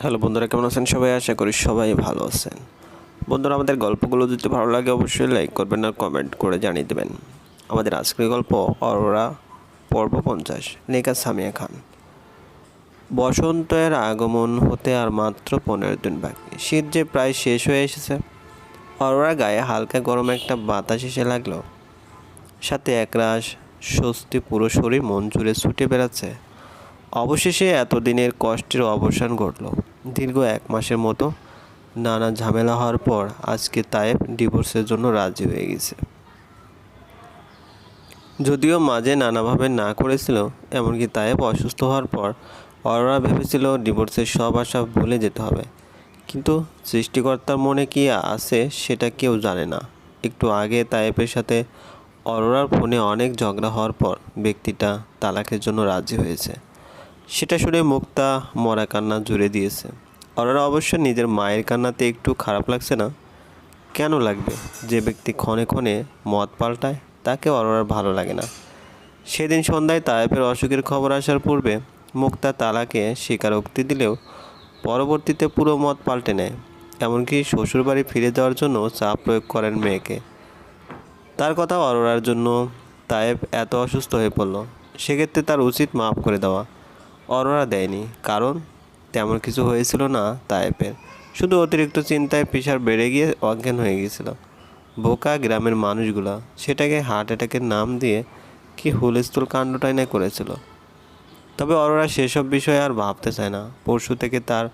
Hello বন্ধুরা, কেমন আছেন সবাই? আশা করি সবাই ভালো আছেন। বন্ধুরা, আমাদের গল্পগুলো যদি ভালো লাগে, অবশ্যই লাইক করবেন আর কমেন্ট করে জানিয়ে দেবেন। আমাদের আজকের গল্প, অরোরা, পর্ব পঞ্চাশ লেখা সামিয়া খান। বসন্তের আগমন হতে আর মাত্র পনেরো দিন বাকি। শীত যে প্রায় শেষ হয়ে এসেছে। অরোরা গায়ে হালকা গরম একটা বাতাস এসে লাগল। সাথে একরাশ স্বস্তি পুরো শরীর মন জুড়ে ছুটে বেড়াচ্ছে। অবশেষে এতদিনের কষ্টের অবসান ঘটল। দীর্ঘ এক মাসের মতো নানা ঝামেলা হওয়ার পর আজকে তায়েব ডিভোর্সের জন্য রাজি হয়ে গেছে। যদিও মাঝে নানাভাবে না করেছিল, এমনকি তায়েব অসুস্থ হওয়ার পর অরোরা ভেবেছিল ডিভোর্সের সব আশা ভুলে যেতে হবে। কিন্তু সৃষ্টিকর্তার মনে কি আছে সেটা কেউ জানে না। একটু আগে তায়েবের সাথে অরোরার ফোনে অনেক ঝগড়া হওয়ার পর ব্যক্তিটা তালাকের জন্য রাজি হয়েছে। সেটা শুনে মুক্তা মরা কান্না জুড়ে দিয়েছে। অরোরা অবশ্য নিজের মায়ের কান্নাতে একটু খারাপ লাগছে না। কেন লাগবে? যে ব্যক্তি ক্ষণে ক্ষণে মদ পাল্টায় তাকে অরোরার ভালো লাগে না। সেদিন সন্ধ্যায় তায়েফের অসুখের খবর আসার পূর্বে মুক্তা তালাকে স্বীকারোক্তি দিলেও পরবর্তীতে পুরো মত পাল্টে নেয়। এমনকি শ্বশুরবাড়ি ফিরে যাওয়ার জন্য চাপ প্রয়োগ করেন মেয়েকে। তার কথা অরোরার জন্য তায়েব এত অসুস্থ হয়ে পড়ল। সেক্ষেত্রে তার উচিত মাফ করে দেওয়া। অরোরা দেয়নি, কারণ তেমন কিছু হয়েছিল না তায়েবের শুধু অতিরিক্ত চিন্তায় প্রেশার বেড়ে গিয়ে অজ্ঞান হয়ে গিয়েছিল। বোকা গ্রামের মানুষগুলা, সেটাকে হার্ট অ্যাটাকের নাম দিয়ে কি হুলস্থুল কাণ্ডটাই না করেছিল। তবে অরোরা সেসব বিষয়ে আর ভাবতে চায় না। পরশু থেকে তার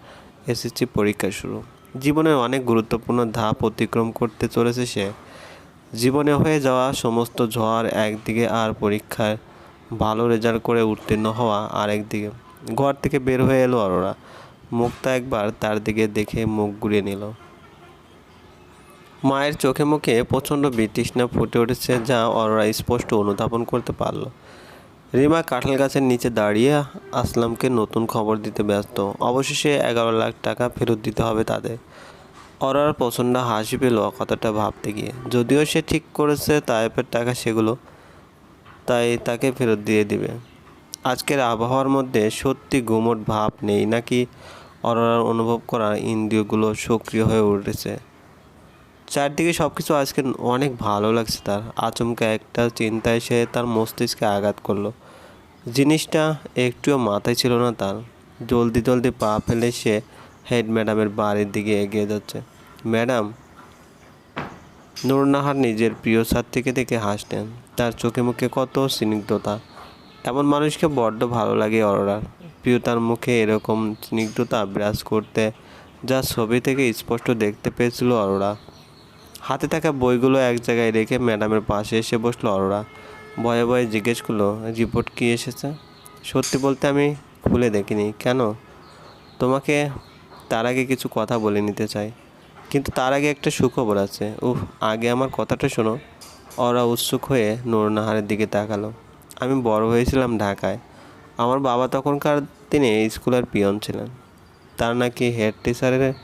এসএসসি পরীক্ষা শুরু। জীবনের অনেক গুরুত্বপূর্ণ ধাপ অতিক্রম করতে চলেছে সে। জীবনে হয়ে যাওয়া সমস্ত ঝড় একদিকে আর পরীক্ষায় ভালো রেজাল্ট করে উত্তীর্ণ হওয়া আর একদিকে ঘর থেকে বের হয়ে এলো অরোরা। মুখটা একবার তার দিকে দেখে মুখ ঘুরিয়ে নিল। মায়ের চোখে মুখে প্রচণ্ড বিতৃষ্ণা ফুটে উঠেছে যা অরোরা স্পষ্ট অনুধাবন করতে পারল। রিমা কাঁঠাল গাছের নিচে দাঁড়িয়ে আসলামকে নতুন খবর দিতে ব্যস্ত। অবশেষে এগারো লাখ টাকা ফেরত দিতে হবে তাদের। অরার প্রচণ্ড হাসি পেল কথাটা ভাবতে গিয়ে। যদিও সে ঠিক করেছে তাইপের টাকা সেগুলো, তাই তাকে ফেরত দিয়ে দিবে। আজকের আবহাওয়ার মধ্যে সত্যি গুমট ভাব নেই, নাকি অরোরার অনুভব করা ইন্দ্রিয়গুলো সক্রিয় হয়ে উঠেছে? চারদিকে সব কিছু আজকে অনেক ভালো লাগছে তার। আচমকা একটা চিন্তায় সে তার মস্তিষ্কে আঘাত করল। জিনিসটা একটুও মাথায় ছিল না তার। জলদি জলদি পা ফেলে সে হেড ম্যাডামের বাড়ির দিকে এগিয়ে যাচ্ছে। ম্যাডাম, নুরনাহার নিজের প্রিয় ছাত্রীকে দেখে হাসতেন তার চোখে মুখে কত স্নিগ্ধতা। এমন মানুষকে বড্ড ভালো লাগে অরোরার প্রিয়তার মুখে এরকম স্নিগ্ধতা বিরাজ করতে, যা ছবি থেকে স্পষ্ট দেখতে পেয়েছিল অরোরা। হাতে থাকা বইগুলো এক জায়গায় রেখে ম্যাডামের পাশে এসে বসল অরোরা। ভয়ে ভয়ে জিজ্ঞেস করল, রিপোর্ট কী এসেছে? সত্যি বলতে আমি খুলে দেখিনি। কেন? তোমাকে তার আগে কিছু কথা বলে নিতে চাই। কিন্তু তার আগে একটা সুখবর আছে। উফ, আগে আমার কথাটা শোনো। অরা উৎসুক হয়ে নুরনাহারের দিকে তাকালো। আমি বড় হয়েছিলাম ঢাকায়। আমার বাবা তখনকার দিনে স্কুলের পিয়ন ছিলেন। তার নাকি হেড টিচারের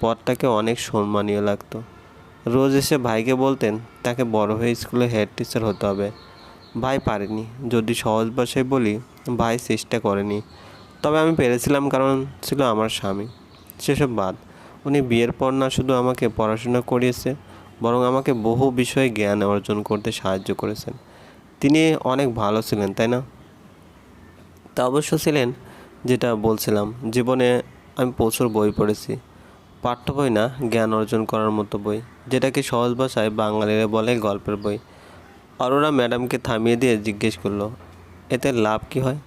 পদটাকে অনেক সম্মানীয় লাগতো। রোজ এসে ভাইকে বলতেন, তাকে বড় হয়ে স্কুলে হেড টিচার হতে হবে। ভাই পারেনি। যদি সহজ ভাষায় বলি, ভাই চেষ্টা করেনি। তবে আমি পেরেছিলাম কারণ ছিল আমার স্বামী। সেসব বাদ, উনি বিয়ের পর না শুধু আমাকে পড়াশোনা করিয়েছে, বরং আমাকে বহু বিষয়ে জ্ঞান অর্জন করতে সাহায্য করেছেন। তিনি অনেক ভালো ছিলেন, তাই না? তা অবশ্য ছিলেন, যেটা বলছিলাম, জীবনে আমি প্রচুর বই পড়েছি। পাঠ্য বই না, জ্ঞান অর্জন করার মতো বই যেটাকে সহজ ভাষায় বাঙালিরা বলে গল্পের বই। অরোরা ম্যাডামকে থামিয়ে দিয়ে জিজ্ঞেস করল, এতে লাভ কি হয়?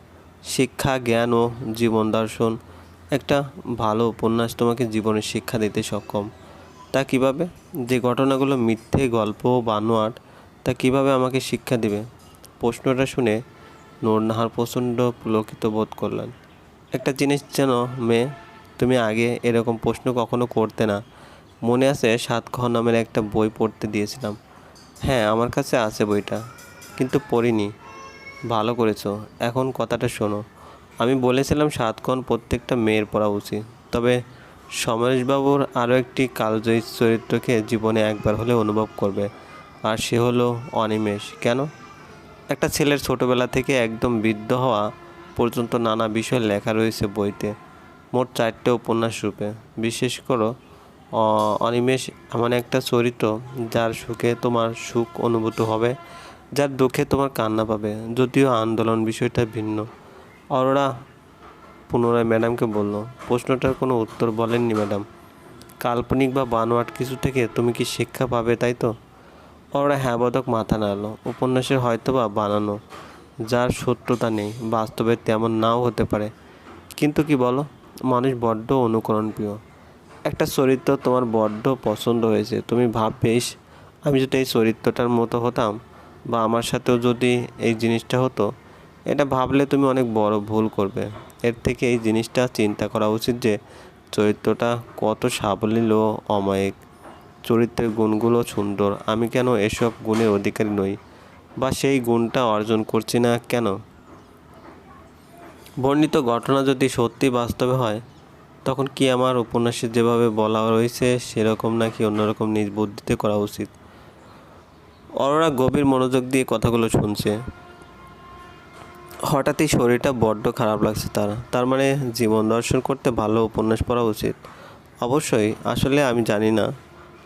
শিক্ষা, জ্ঞান ও জীবন দর্শন, একটা ভালো উপন্যাস তোমাকে জীবনের শিক্ষা দিতে সক্ষম। তা কীভাবে? যে ঘটনাগুলো মিথ্যে, গল্প বানোয়াট, তা কীভাবে আমাকে শিক্ষা দিবে? প্রশ্নটা শুনে নোরনাহার প্রচণ্ড পুলকিত বোধ করলেন। একটা জিনিস যেন, মেয়ে, তুমি আগে এরকম প্রশ্ন কখনো করতে না। মনে আছে সাতকহ নামের একটা বই পড়তে দিয়েছিলাম। হ্যাঁ আমার কাছে আছে বইটা, কিন্তু পড়িনি। ভালো করেছ, এখন কথাটা শোনো। আমি বলেছিলাম সাতক্ষণ প্রত্যেকটা মেয়ের পড়া উচিত, তবে সমরেশবাবুর আরও একটি কালজয়ী চরিত্রকে জীবনে একবার হলে অনুভব করবে, আর সে হলো অনিমেষ। কেন? একটা ছেলের ছোটবেলা থেকে একদম বৃদ্ধ হওয়া পর্যন্ত নানা বিষয় লেখা রয়েছে বইতে। মোট চারটে উপন্যাস রূপে। বিশেষ করো অনিমেষ এমন একটা চরিত্র যার সুখে তোমার সুখ অনুভূত হবে, যার দুঃখে তোমার কান্না পাবে। যদিও আন্দোলন বিষয়টা ভিন্ন। অরোরা পুনরায় ম্যাডামকে বলল, প্রশ্নটার কোনো উত্তর বলেননি ম্যাডাম। কাল্পনিক বা বানোয়াট কিছু থেকে তুমি কি শিক্ষা পাবে তাই তো? ওরা হ্যাঁ বোধক মাথা নাড়লো। উপন্যাসের হয়তো বা বানানো, যার সত্যতা নেই, বাস্তবে তেমন নাও হতে পারে। কিন্তু কি বলো, মানুষ বড্ড অনুকরণ প্রিয় একটা চরিত্র তোমার বড্ড পছন্দ হয়েছে, তুমি ভাববেশ আমি যদি এই চরিত্রটার মতো হতাম, বা আমার সাথেও যদি এই জিনিসটা হতো, এটা ভাবলে তুমি অনেক বড় ভুল করবে। এর থেকে এই জিনিসটা চিন্তা করা উচিত যে, চরিত্রটা কত সাবলীল ও অমায়িক। চরিত্রের গুণগুলো সুন্দর, আমি কেন এসব গুণের অধিকারী নই? বা সেই গুণটা অর্জন করছি না কেন? বর্ণিত ঘটনা যদি সত্যি বাস্তবে হয়, তখন কি আমার উপন্যাসে যেভাবে বলা রয়েছে, সেরকম নাকি অন্যরকম নিজ বুদ্ধিতে করা উচিত? অরোরা গভীর মনোযোগ দিয়ে কথাগুলো শুনছে। হঠাৎই শরীরটা বড্ড খারাপ লাগছে তার। তার মানে জীবন দর্শন করতে ভালো উপন্যাস পড়া উচিত। অবশ্যই, আসলে আমি জানি না।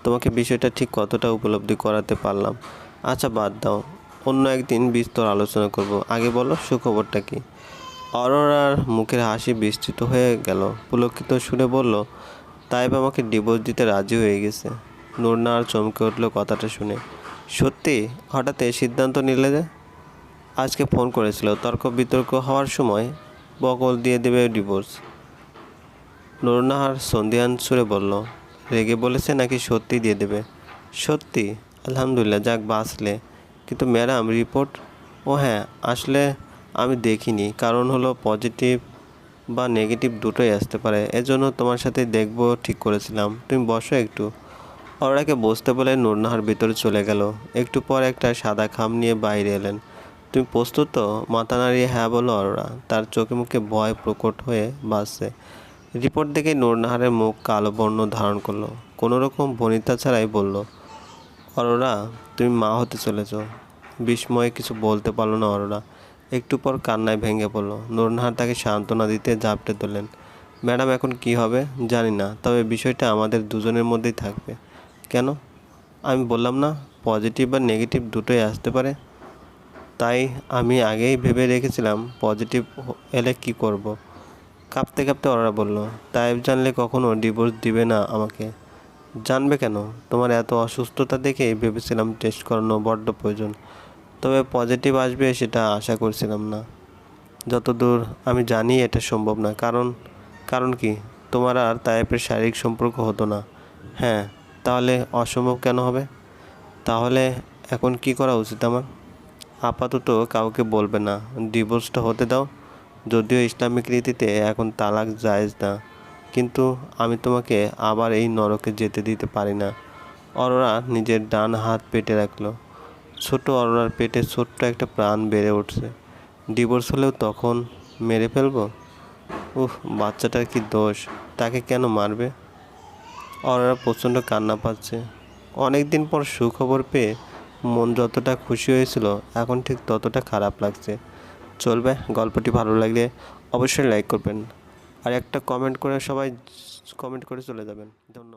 তোমাকে বিষয়টা ঠিক কতটা উপলব্ধি করাতে পারলাম? আচ্ছা বাদ দাও। অন্য একদিন বিস্তর আলোচনা করব। আগে বলো, সুখবরটা কি? অরোরার মুখের হাসি বিস্তৃত হয়ে গেল। পুলকিত সুরে বলল, তাইব আমাকে ডিভোর্স দিতে রাজি হয়ে গেছে। নুরনা আর চমকে উঠল কথাটা শুনে। সত্যি? হঠাৎ এই সিদ্ধান্ত নিলে যে? আজকে ফোন করেছিল। তর্ক বিতর্ক হওয়ার সময় বকল দিয়ে দেবে ডিভোর্স নুরনাহার সন্ধিয়ান সুরে বলল রেগে বলেছে নাকি সত্যি দিয়ে দেবে। সত্যি? আলহামদুলিল্লাহ, যাক, বাঁচলে। কিন্তু ম্যাডাম, রিপোর্ট? ও হ্যাঁ আসলে আমি দেখিনি। কারণ হলো পজিটিভ বা নেগেটিভ দুটোই আসতে পারে। এজন্য তোমার সাথে দেখব, ঠিক করেছিলাম। তুমি বসো একটু। ওরাকে বসতে বলে নুরনাহার ভিতরে চলে গেল। একটু পর একটা সাদা খাম নিয়ে বাইরে এলেন। তুমি প্রস্তুত মাথা নাড়িয়ে হ্যাঁ বলো অরোরা। তার চোখে মুখে ভয় প্রকট হয়ে বাসছে রিপোর্ট দেখে নুরনাহারের মুখ কালো বর্ণ ধারণ করল। কোনো রকম বনিতা ছাড়াই বলল, অরোরা, তুমি মা হতে চলেছ। বিস্ময়ে কিছু বলতে পারল না অরোরা। একটু পর কান্নায় ভেঙে পড়ল। নুরনাহার তাকে সান্ত্বনা দিতে ঝাপটে তোলেন ম্যাডাম, এখন কি হবে? জানি না, তবে বিষয়টা আমাদের দুজনের মধ্যেই থাকবে। কেন? আমি বললাম না, পজিটিভ বা নেগেটিভ দুটোই আসতে পারে। তাই আমি আগেই ভেবে রেখেছিলাম, পজিটিভ এলে কি করব। কাঁপতে কাঁপতে ওরা বলল, তাইব জানলে কখনো ডিভোর্স দিবে না আমাকে। জানবে কেন? তোমার এত অসুস্থতা দেখে ভেবেছিলাম টেস্ট করানো বড্ড প্রয়োজন। তবে পজিটিভ আসবে সেটা আশা করছিলাম না। যতদূর আমি জানি এটা সম্ভব না। কারণ কারণ কি? তোমার আর তাইপের শারীরিক সম্পর্ক হতো না। হ্যাঁ তাহলে অসম্ভব কেন হবে? তাহলে এখন কি করা উচিত আমার? আপাতত কাউকে বলবে না। ডিভোর্সটা হতে দাও। যদিও ইসলামিক রীতিতে এখন তালাক জায়েজ না, কিন্তু আমি তোমাকে আবার এই নরকে যেতে দিতে পারি না। অরোরা নিজের ডান হাত পেটে রাখল। ছোট অরোরার পেটে ছোট্ট একটা প্রাণ বেড়ে উঠছে। ডিভোর্স হলেও তখন মেরে ফেলব? উহ বাচ্চাটার কি দোষ? তাকে কেন মারবে? অরোরা প্রচণ্ড কান্না পাচ্ছে। অনেক দিন পর সুখবর পেয়ে মন যতটা খুশি হয়েছিল, এখন ঠিক ততটা খারাপ লাগছে। চলবে। গল্পটি ভালো লাগলে অবশ্যই লাইক করবেন। আর একটা কমেন্ট করে সবাই কমেন্ট করে চলে যাবেন। ধন্যবাদ।